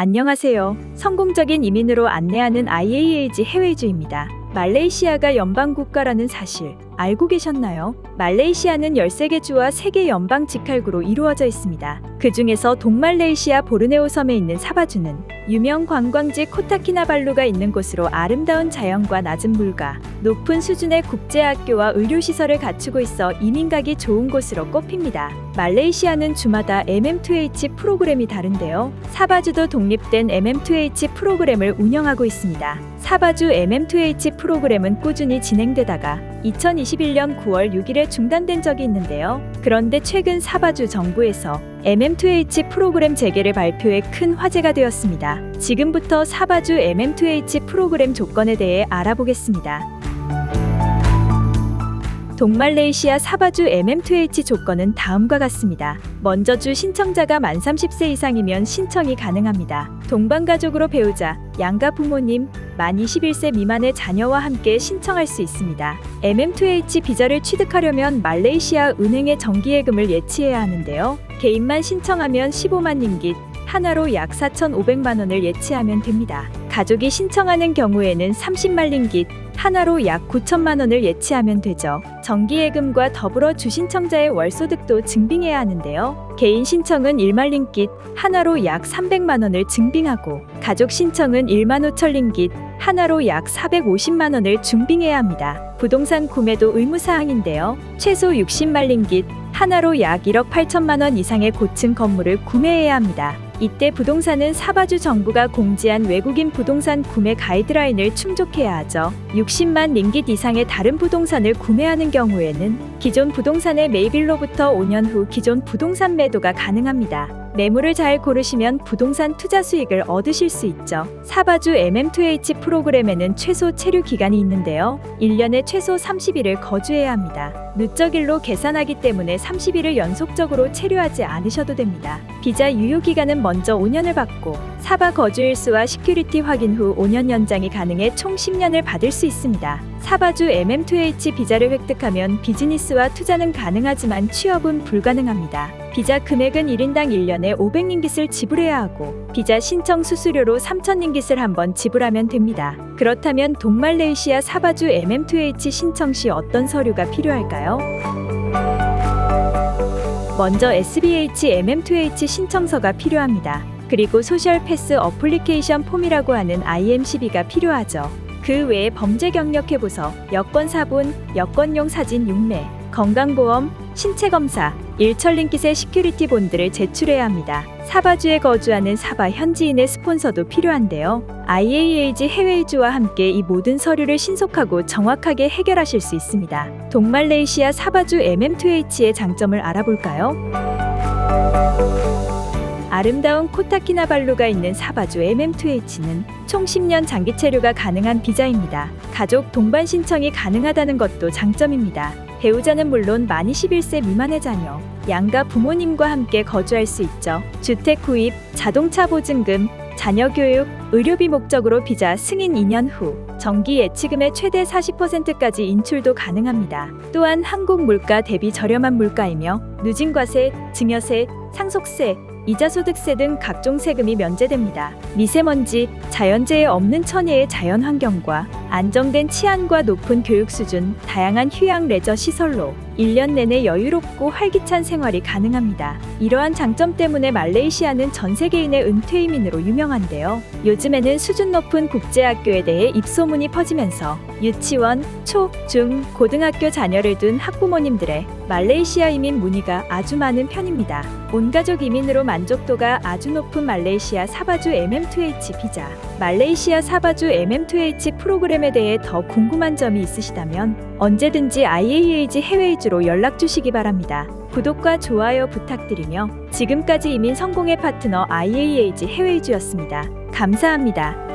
안녕하세요. 성공적인 이민으로 안내하는 IAAG 해외주입니다. 말레이시아가 연방 국가라는 사실 알고 계셨나요? 말레이시아는 13개 주와 3개 연방 직할구로 이루어져 있습니다. 그 중에서 동말레이시아 보르네오 섬에 있는 사바주는 유명 관광지 코타키나발루가 있는 곳으로 아름다운 자연과 낮은 물가, 높은 수준의 국제학교와 의료시설을 갖추고 있어 이민 가기 좋은 곳으로 꼽힙니다. 말레이시아는 주마다 MM2H 프로그램이 다른데요. 사바주도 독립된 MM2H 프로그램을 운영하고 있습니다. 사바주 MM2H 프로그램은 꾸준히 진행되다가 2021년 9월 6일에 중단된 적이 있는데요. 그런데 최근 사바주 정부에서 MM2H 프로그램 재개를 발표해 큰 화제가 되었습니다. 지금부터 사바주 MM2H 프로그램 조건에 대해 알아보겠습니다. 동말레이시아 사바주 MM2H 조건은 다음과 같습니다. 먼저 주 신청자가 만 30세 이상이면 신청이 가능합니다. 동반가족으로 배우자, 양가 부모님, 만 21세 미만의 자녀와 함께 신청할 수 있습니다. MM2H 비자를 취득하려면 말레이시아 은행에 정기예금을 예치해야 하는데요. 개인만 신청하면 15만 링깃, 하나로 약 4,500만 원을 예치하면 됩니다. 가족이 신청하는 경우에는 30만 링깃, 하나로 약 9천만 원을 예치하면 되죠. 정기예금과 더불어 주신청자의 월소득도 증빙해야 하는데요. 개인 신청은 1만 링깃, 하나로 약 300만 원을 증빙하고 가족 신청은 1만 5천 링깃, 하나로 약 450만 원을 증빙해야 합니다. 부동산 구매도 의무사항인데요. 최소 60만 링깃, 하나로 약 1억 8천만 원 이상의 고층 건물을 구매해야 합니다. 이때 부동산은 사바주 정부가 공지한 외국인 부동산 구매 가이드라인을 충족해야 하죠. 60만 링깃 이상의 다른 부동산을 구매하는 경우에는 기존 부동산의 매입일로부터 5년 후 기존 부동산 매도가 가능합니다. 매물을 잘 고르시면 부동산 투자 수익을 얻으실 수 있죠. 사바주 MM2H 프로그램에는 최소 체류 기간이 있는데요. 1년에 최소 30일을 거주해야 합니다. 누적일로 계산하기 때문에 30일을 연속적으로 체류하지 않으셔도 됩니다. 비자 유효 기간은 먼저 5년을 받고 사바 거주일수와 시큐리티 확인 후 5년 연장이 가능해 총 10년을 받을 수 있습니다. 사바주 MM2H 비자를 획득하면 비즈니스와 투자는 가능하지만 취업은 불가능합니다. 비자 금액은 1인당 1년에 500링깃을 지불해야 하고 비자 신청 수수료로 3,000링깃을 한번 지불하면 됩니다. 그렇다면 동말레이시아 사바주 MM2H 신청 시 어떤 서류가 필요할까요? 먼저 SBH MM2H 신청서가 필요합니다. 그리고 소셜 패스 어플리케이션 폼이라고 하는 IMCB가 필요하죠. 그 외에 범죄 경력 해보서, 여권 사본, 여권용 사진 6매, 건강보험, 신체검사, 일천링깃의 시큐리티 본드를 제출해야 합니다. 사바주에 거주하는 사바 현지인의 스폰서도 필요한데요. IAAG 해외이주와 함께 이 모든 서류를 신속하고 정확하게 해결하실 수 있습니다. 동말레이시아 사바주 MM2H의 장점을 알아볼까요? 아름다운 코타키나발루가 있는 사바주 MM2H는 총 10년 장기 체류가 가능한 비자입니다. 가족 동반 신청이 가능하다는 것도 장점입니다. 배우자는 물론 만 21세 미만의 자녀, 양가 부모님과 함께 거주할 수 있죠. 주택 구입, 자동차 보증금, 자녀 교육, 의료비 목적으로 비자 승인 2년 후 정기 예치금의 최대 40%까지 인출도 가능합니다. 또한 한국 물가 대비 저렴한 물가이며 누진과세, 증여세, 상속세, 이자소득세 등 각종 세금이 면제됩니다. 미세먼지, 자연재해 없는 천혜의 자연환경과 안정된 치안과 높은 교육 수준, 다양한 휴양 레저 시설로 1년 내내 여유롭고 활기찬 생활이 가능합니다. 이러한 장점 때문에 말레이시아는 전 세계인의 은퇴 이민으로 유명한데요. 요즘에는 수준 높은 국제학교에 대해 입소문이 퍼지면서 유치원, 초, 중, 고등학교 자녀를 둔 학부모님들의 말레이시아 이민 문의가 아주 많은 편입니다. 온가족 이민으로 만족도가 아주 높은 말레이시아 사바주 MM2H 비자. 말레이시아 사바주 MM2H 프로그램에 대해 더 궁금한 점이 있으시다면 언제든지 IAAG 해외이주로 연락 주시기 바랍니다. 구독과 좋아요 부탁드리며 지금까지 이민 성공의 파트너 IAAG 해외이주였습니다. 감사합니다.